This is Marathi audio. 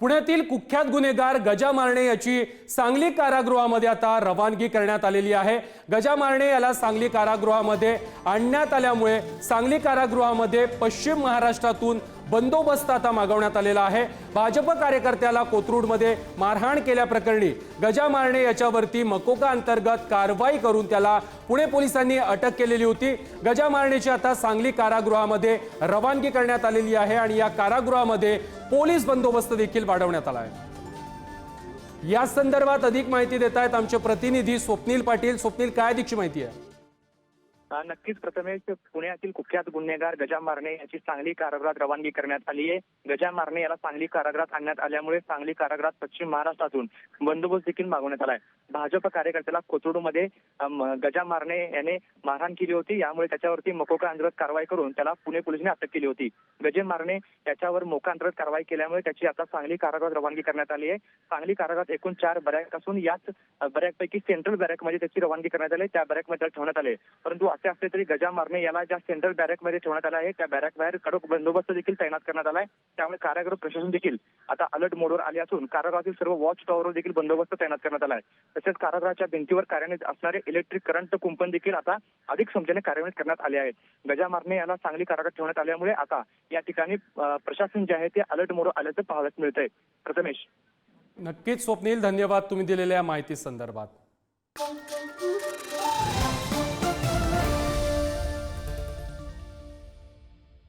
पुण्यातील कुख्यात गुन्हेगार गजा मारणे याची सांगली कारागृहामध्ये आता रवानगी करण्यात आलेली आहे. गजा मारणे याला सांगली कारागृहामध्ये आणण्यात आल्यामुळे सांगली कारागृहामध्ये पश्चिम महाराष्ट्रातून बंदोबस्त आता मागवण्यात आलेला आहे. भाजप कार्यकर्त्याला कोथरूडमध्ये मारहाण केल्याप्रकरणी गजा मारणे याच्यावरती मकोका अंतर्गत कारवाई करून त्याला पुणे पोलिसांनी अटक केलेली होती. गजा मारणेची आता सांगली कारागृहामध्ये रवानगी करण्यात आलेली आहे आणि या कारागृहामध्ये पोलीस बंदोबस्त देखील वाढवण्यात आला आहे. या संदर्भात अधिक माहिती देत आहेत आमचे प्रतिनिधी स्वप्नील पाटील. स्वप्नील काय अधिकची माहिती आहे? नक्कीच प्रथमेश पुण्यातील कुख्यात गुन्हेगार गजा मारणे याची सांगली कारागृहात रवानगी करण्यात आली आहे. गजा मारणे याला सांगली कारागृहात आणण्यात आल्यामुळे सांगली कारागृहात पश्चिम महाराष्ट्रातून बंदोबस्त देखील मागवण्यात आलाय. भाजप कार्यकर्त्याला कोथरूडमध्ये गजा मारणे याने मारहाण केली होती. यामुळे त्याच्यावरती मकोका अंतर्गत कारवाई करून त्याला पुणे पोलिसांनी अटक केली होती. गजे मारणे याच्यावर मोका अंतर्गत कारवाई केल्यामुळे त्याची आता सांगली कारागृहात रवानगी करण्यात आली आहे. सांगली कारागृहात एकूण चार बॅरॅक असून याच अ, बॅरॅकपैकी सेंट्रल बॅरॅकमध्ये म्हणजे त्याची रवानगी करण्यात आली त्या बॅरॅकमध्ये ठेवण्यात आले परंतु असे असले तरी गजा मारणे याला ज्या सेंट्रल बॅरॅकमध्ये ठेवण्यात आलं आहे त्या बॅरॅक बाहेर कडक बंदोबस्त देखील तैनात करण्यात आलाय. त्यामुळे कारागृह प्रशासन देखील आता अलर्ट मोडवर आले असून कारागृहातील सर्व वॉच टॉवरवर देखील बंदोबस्त तैनात करण्यात आला आहे तसेच कारागृहाच्या भिंतीवर कार्यान्वित असणारे इलेक्ट्रिक करंट कुंपण देखील आता अधिक संख्येने कार्यान्वित करण्यात आले आहेत. गजा मारणे याला सांगली कारागृहात ठेवण्यात आल्यामुळे आता या ठिकाणी प्रशासन जे आहे ते अलर्ट मोडवर आल्याचं पाहायला मिळत आहे प्रथमेश. नक्कीच स्वप्नील धन्यवाद तुम्ही दिलेल्या माहिती संदर्भात.